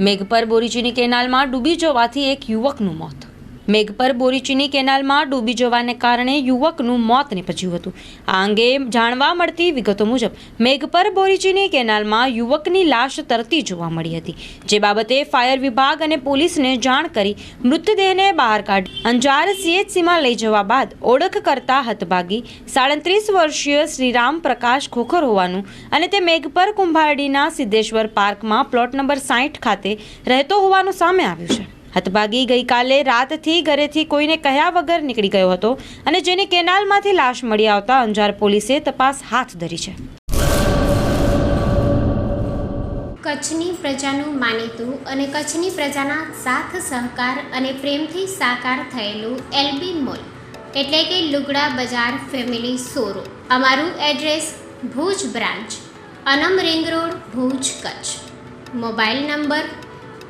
મેઘપર બોરીચીની કેનાલમાં ડૂબી જવાથી એક યુવકનું મોત. મેઘપર બોરીચીની કેનાલમાં ડૂબી જવાને કારણે યુવકનું મોત નીપજ્યું હતું. આ અંગે જાણવા મળતી વિગતો મુજબ, મેઘપર બોરીચીની કેનાલમાં યુવકની લાશ તરતી જોવા મળી હતી, જે બાબતે ફાયર વિભાગ અને પોલીસને જાણ કરી મૃતદેહને બહાર કાઢી અંજાર સીએચસીમાં લઈ જવા બાદ ઓળખ કરતા હતભાગી સાડત્રીસ વર્ષીય શ્રીરામ પ્રકાશ ખોખર હોવાનું અને તે મેઘપર કુંભારડીના સિદ્ધેશ્વર પાર્કમાં પ્લોટ નંબર સાઠ ખાતે રહેતો હોવાનું સામે આવ્યું છે. હતભાગી ગઈકાલે રાતથી ઘરેથી કોઈને કહ્યા વગર નીકળી ગયો હતો અને જેને કેનાલમાંથી લાશ મળી આવતા અંજાર પોલીસે તપાસ હાથ ધરી છે. કચ્છની પ્રજાનું માનીતું અને કચ્છની પ્રજાના સાથ, સહકાર અને પ્રેમથી સાકાર થયેલું એલબી મોલ, એટલે કે લુગડા બજાર ફેમિલી સોરો. અમારું એડ્રેસ ભુજ બ્રાન્ચ, અનમ ring road, Bhuj Kutch. Mobile number